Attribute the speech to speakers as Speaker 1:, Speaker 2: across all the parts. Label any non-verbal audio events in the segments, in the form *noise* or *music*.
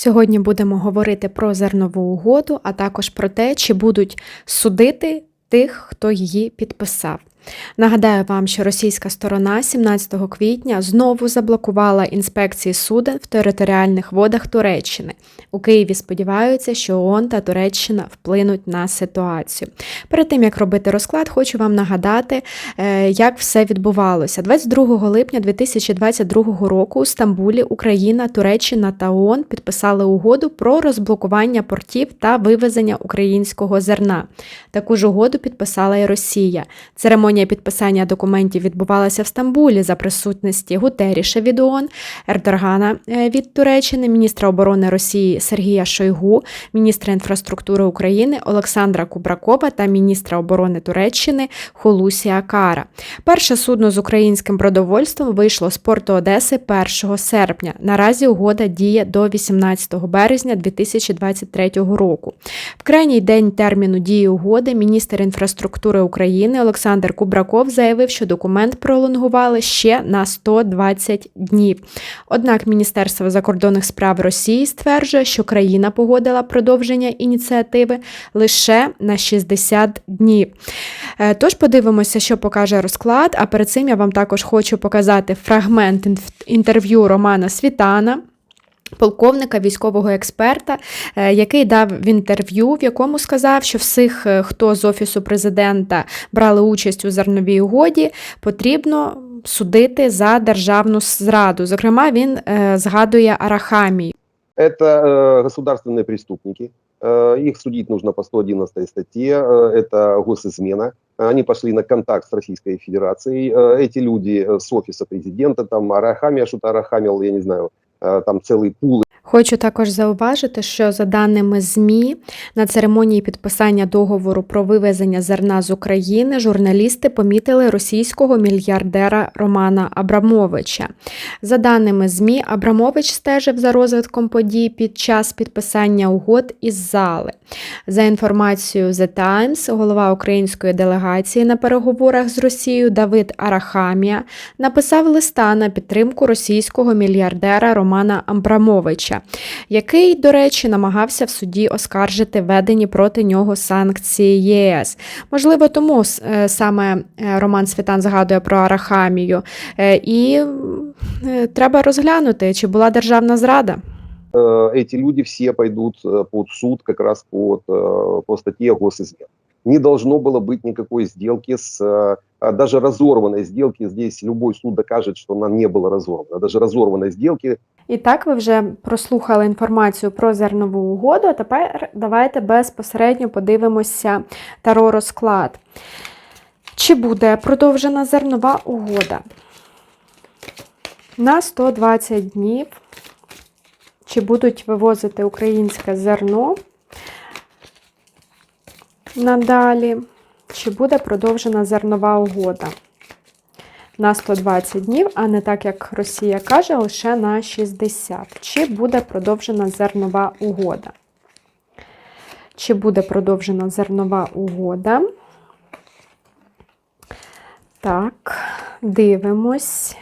Speaker 1: Сьогодні будемо говорити про зернову угоду, а також про те, чи будуть судити тих, хто її підписав. Нагадаю вам, що російська сторона 17 квітня знову заблокувала інспекції суден в територіальних водах Туреччини. У Києві сподіваються, що ООН та Туреччина вплинуть на ситуацію. Перед тим як робити розклад, хочу вам нагадати, е, як все відбувалося. 22 липня 2022 року у Стамбулі Україна, Туреччина та ООН підписали угоду про розблокування портів та вивезення українського зерна. Таку ж угоду підписала і Росія. Церемонія підписання документів відбувалася в Стамбулі за присутності Гутеріша від ООН, Ердогана е, від Туреччини, міністра оборони Росії Сергія Шойгу, міністра інфраструктури України Олександра Кубракова та міністра оборони Туреччини Холусі Акара. Перше судно з українським продовольством вийшло з порту Одеси 1 серпня. Наразі угода діє до 18 березня 2023 року. В крайній день терміну дії угоди міністр інфраструктури України Олександр Кубраков заявив, що документ пролонгували ще на 120 днів. Однак Міністерство закордонних справ Росії стверджує, що країна погодила продовження ініціативи лише на 60 днів. Е, Тож подивимося, що покаже розклад. А перед цим я вам також хочу показати фрагмент інтерв'ю Романа Світана. Полковника, військового експерта, е, який дав в інтерв'ю, в якому сказав, що всіх, е, хто з офісу президента брали участь у зерновій угоді, потрібно судити за державну зраду. Зокрема, він е, згадує Арахамію.
Speaker 2: Это э, государственные преступники. Э, их судить нужно по 111 статье. Э, это госизмена. Они пошли на контакт с Российской Федерацией. Э, эти люди э, с офиса президента, там Арахамия что-то арахамил, я не знаю, э, там целый пул
Speaker 1: Хочу також зауважити, що за даними ЗМІ на церемонії підписання договору про вивезення зерна з України журналісти помітили російського мільярдера Романа Абрамовича. За даними ЗМІ, Абрамович стежив за розвитком подій під час підписання угод із зали. За інформацією The Times, голова української делегації на переговорах з Росією Давид Арахамія написав листа на підтримку російського мільярдера Романа Абрамовича, який, до речі, намагався в суді оскаржити введені проти нього санкції ЄС. Можливо, тому е, саме е, Роман Світан згадує про Арахамію. Е, І м, е, треба розглянути, чи була державна зрада.
Speaker 2: Э, эти люди все пойдут э, под суд как раз под, э, по статье госизмен. Не должно было быть никакой сделки с э, а даже разорванной сделки. Здесь любой суд докажет, что она не была разорвана. Даже разорванной сделки
Speaker 1: І так ви вже прослухали інформацію про зернову угоду. А тепер давайте безпосередньо подивимося таро розклад. Чи буде продовжена зернова угода? На 120 днів. Чи будуть вивозити українське зерно Надалі? Чи буде продовжена зернова угода? на 120 днів, а не так, як Росія каже, лише на 60. Чи буде продовжена зернова угода? Чи буде продовжена зернова угода? Так, дивимось.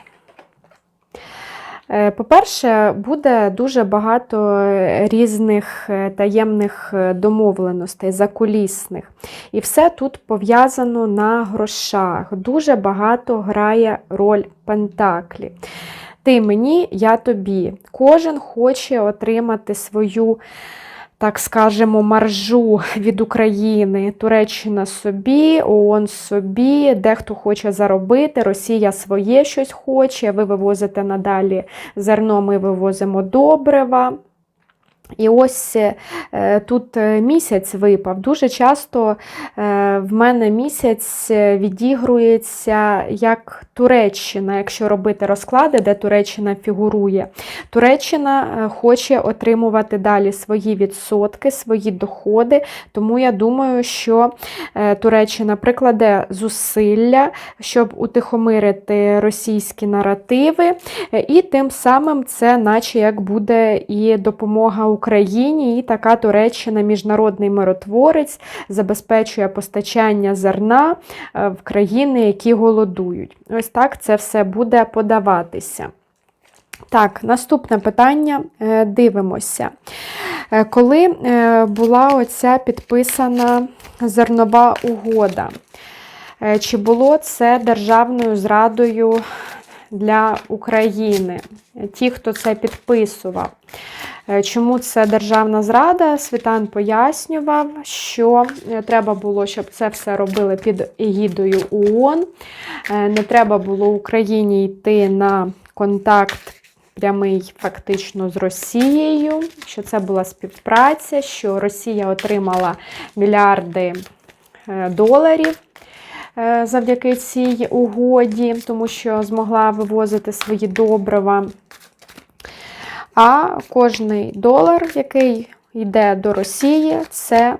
Speaker 1: Е, По-перше, буде дуже багато різних е, таємних е, домовленостей, закулісних. І все тут пов'язано на грошах. Дуже багато грає роль Пентаклі. Ти мені, я тобі. Кожен хоче отримати свою, так скажемо, маржу від України. Туреччина собі, ООН собі, дехто хоче заробити, Росія своє щось хоче, ви вивозите надалі зерно, ми вивозимо добрива. І ось е, тут е, місяць випав. Дуже часто е, в мене місяць відігрується як Туреччина, якщо робити розклади, де Туреччина фігурує. Туреччина хоче отримувати далі свої відсотки, свої доходи, тому я думаю, що Туреччина прикладе зусилля, щоб утихомирити російські наративи, і тим самим це, наче як буде і допомога Україні, і така Туреччина, міжнародний миротворець, забезпечує постачання зерна е, в країни, які голодують. Ось так це все буде подаватися. Так, наступне питання. Е, Дивимося. Е, Коли була оця підписана зернова угода, чи було це державною зрадою для України? Ті, хто це підписував. Е, Чому це державна зрада? Світан пояснював, що е, треба було, щоб це все робили під егідою ООН. Е, Не треба було Україні йти на контакт прямий фактично з Росією, що це була співпраця, що Росія отримала мільярди доларів завдяки цій угоді, тому що змогла вивозити свої добрива. А кожний долар, який йде до Росії, це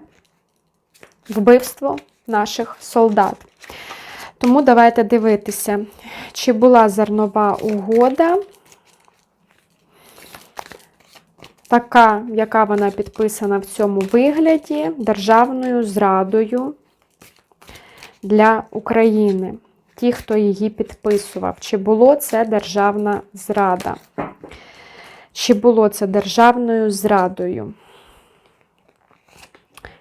Speaker 1: вбивство наших солдат. Тому давайте дивитися, чи була зернова угода, така, яка вона підписана в цьому вигляді, державною зрадою для України. Ті, хто її підписував, чи було це державна зрада? Чи було це державною зрадою?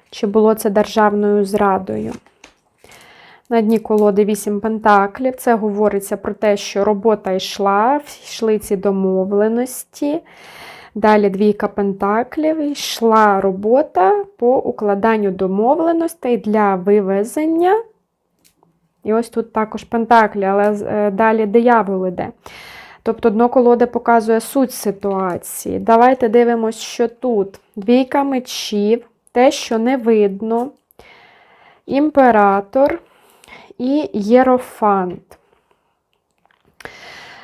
Speaker 1: Чи було це державною зрадою? На дні колоди 8 пентаклів. Це говориться про те, що робота йшла, йшли ці домовленості. Далі двійка пентаклів. Йшла робота по укладанню домовленостей для вивезення. І ось тут також пентаклі, але е, далі диявол іде. Тобто дно колоди показує суть ситуації. Давайте дивимося, що тут. Двійка мечів, те, що не видно, імператор і єрофант.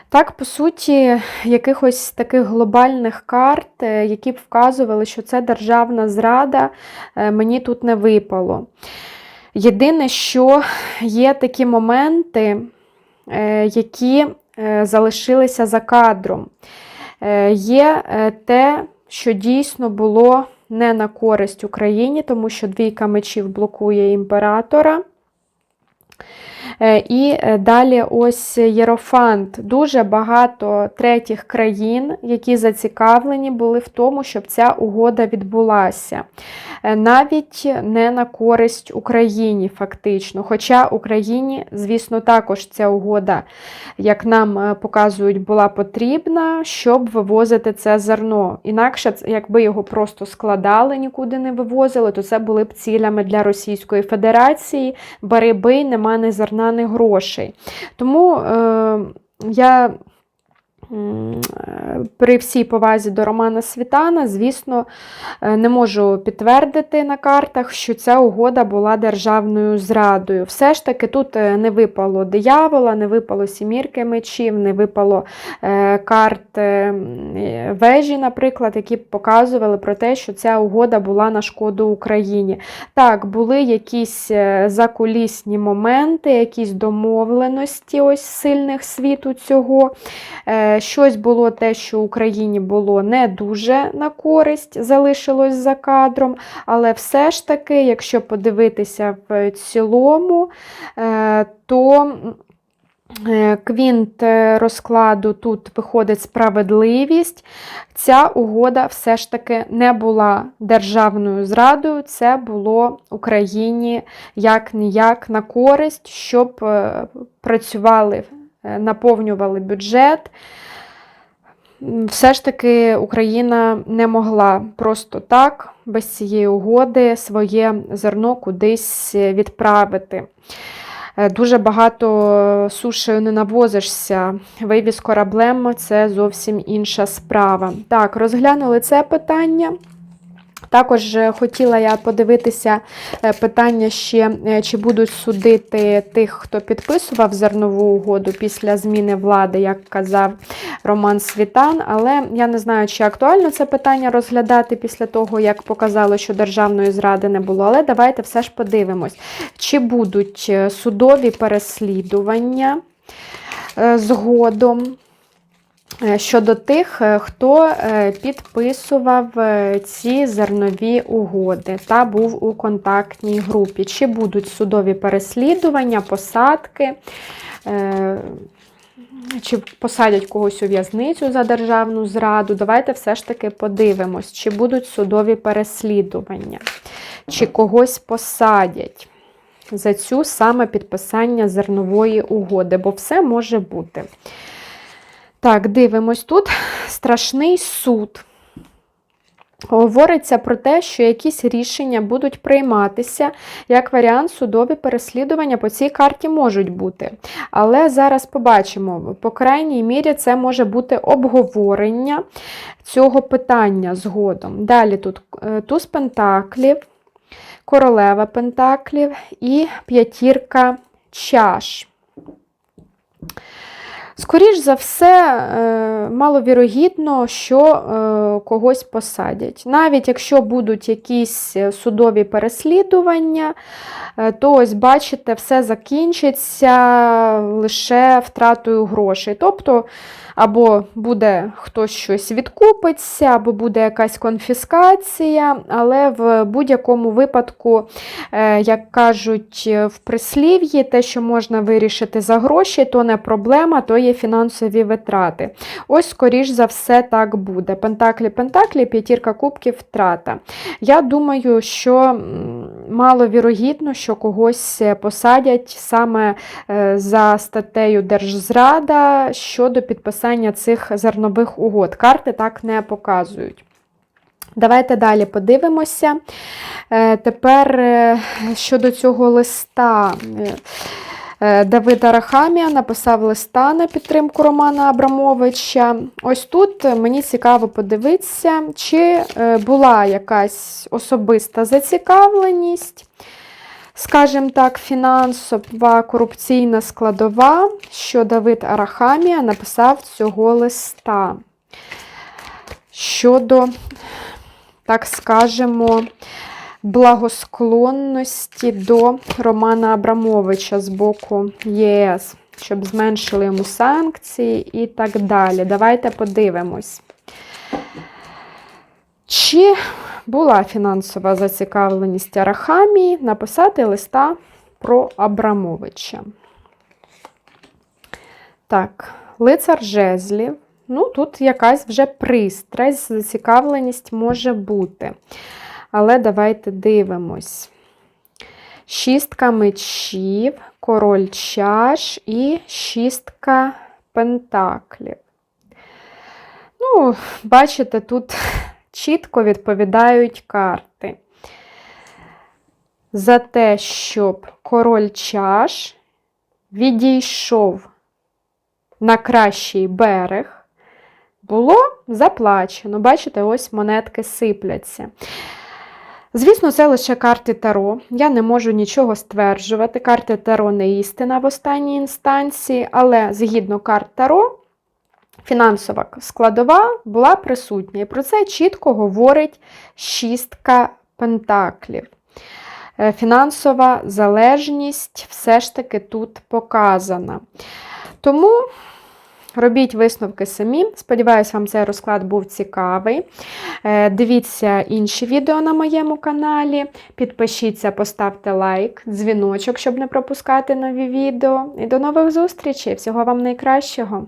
Speaker 1: Так, по суті, якихось таких глобальних карт, е, які б вказували, що це державна зрада, е, мені тут не випало. Єдине, що є такі моменти, е, які залишилися за кадром. Е, Є е, те, що дійсно було не на користь Україні, тому що двійка мечів блокує імператора. Е, І е, далі ось Єрофант. Дуже багато третіх країн, які зацікавлені були в тому, щоб ця угода відбулася. Е, Навіть не на користь Україні, фактично. Хоча Україні, звісно, також ця угода, як нам показують, була потрібна, щоб вивозити це зерно. Інакше, якби його просто складали, нікуди не вивозили, то це були б цілями для Російської Федерації. Бери бий, нема ні зерна, ні грошей. Тому е, я. Е, При всій повазі до Романа Світана, звісно, е, не можу підтвердити на картах, що ця угода була державною зрадою. Все ж таки, тут е, не випало диявола, не випало сімірки мечів, не випало карт вежі, наприклад, які б показували про те, що ця угода була на шкоду Україні. Так, були якісь закулісні моменти, якісь домовленості ось сильних світу цього. Щось було те, що Україні було не дуже на користь, залишилось за кадром. Але все ж таки, якщо подивитися в цілому, е, то е, квінт розкладу тут виходить справедливість. Ця угода все ж таки не була державною зрадою, це було Україні як ніяк на користь, щоб е, працювали, наповнювали бюджет. Все ж таки Україна не могла просто так, без цієї угоди, своє зерно кудись е, відправити. Е, Дуже багато сушею не навозишся. Вивіз кораблем це зовсім інша справа. Так, розглянули це питання. Також е, хотіла я подивитися е, питання ще, е, чи будуть судити тих, хто підписував зернову угоду після зміни влади, як казав Роман Світан. Але я не знаю, чи актуально це питання розглядати після того, як показало, що державної зради не було. Але давайте все ж подивимось, чи будуть судові переслідування згодом. Е, Щодо тих, е, хто е, підписував ці зернові угоди та був у контактній групі, чи будуть судові переслідування, посадки, чи посадять когось у в'язницю за державну зраду. Давайте все ж таки подивимось, чи будуть судові переслідування, чи когось посадять за цю саме підписання зернової угоди, бо все може бути. Так, дивимось тут *laughs* страшний суд. Говориться про те, що якісь рішення будуть прийматися, як варіант, судові переслідування по цій карті можуть бути. Але зараз побачимо, по крайній мірі, це може бути обговорення цього питання згодом. Далі тут е, туз пентаклів, королева пентаклів і п'ятірка чаш. Скоріш за все, е, маловірогідно, що е, когось посадять. Навіть якщо будуть якісь е, судові переслідування, то ось бачите, все закінчиться лише втратою грошей. Тобто, або буде хтось щось відкупиться, або буде якась конфіскація, але в будь-якому випадку, е, як кажуть в прислів'ї, те, що можна вирішити за гроші, то не проблема, то є фінансові витрати. Ось, скоріш за все, так буде. Пентаклі, пентаклі, п'ятірка кубків, втрата. Я думаю, що маловірогідно, що когось посадять саме е, за статтею Держзрада щодо підписання цих зернових угод. Карти так не показують. Давайте далі подивимося. Е, Тепер е, щодо цього листа. Е, Е, Давид Арахамія написав листа на підтримку Романа Абрамовича. Ось тут мені цікаво подивитися, чи е, була якась особиста зацікавленість, скажімо так, фінансова корупційна складова, що Давид Арахамія написав цього листа. Щодо, так скажемо, благосклонності до Романа Абрамовича з боку ЄС, щоб зменшили йому санкції і так далі. Давайте подивимось. Чи була фінансова зацікавленість Арахамії написати листа про Абрамовича? Так, лицар жезлів. Ну, тут якась вже пристрасть, зацікавленість може бути. Але давайте дивимось. Шістка мечів, король чаш і шістка пентаклів. Ну, бачите, тут чітко відповідають карти. За те, щоб король чаш відійшов на кращий берег, було заплачено. Бачите, ось монетки сипляться. Звісно, це лише карти Таро. Я не можу нічого стверджувати. Карти Таро не істина в останній інстанції, але згідно карт Таро, фінансова складова була присутня. І про це чітко говорить шістка пентаклів. Е, Фінансова залежність все ж таки тут показана. Тому. Робіть висновки самі. Сподіваюсь, вам цей розклад був цікавий. Е, Дивіться інші відео на моєму каналі. Підпишіться, поставте лайк, дзвіночок, щоб не пропускати нові відео. І до нових зустрічей! Всього вам найкращого!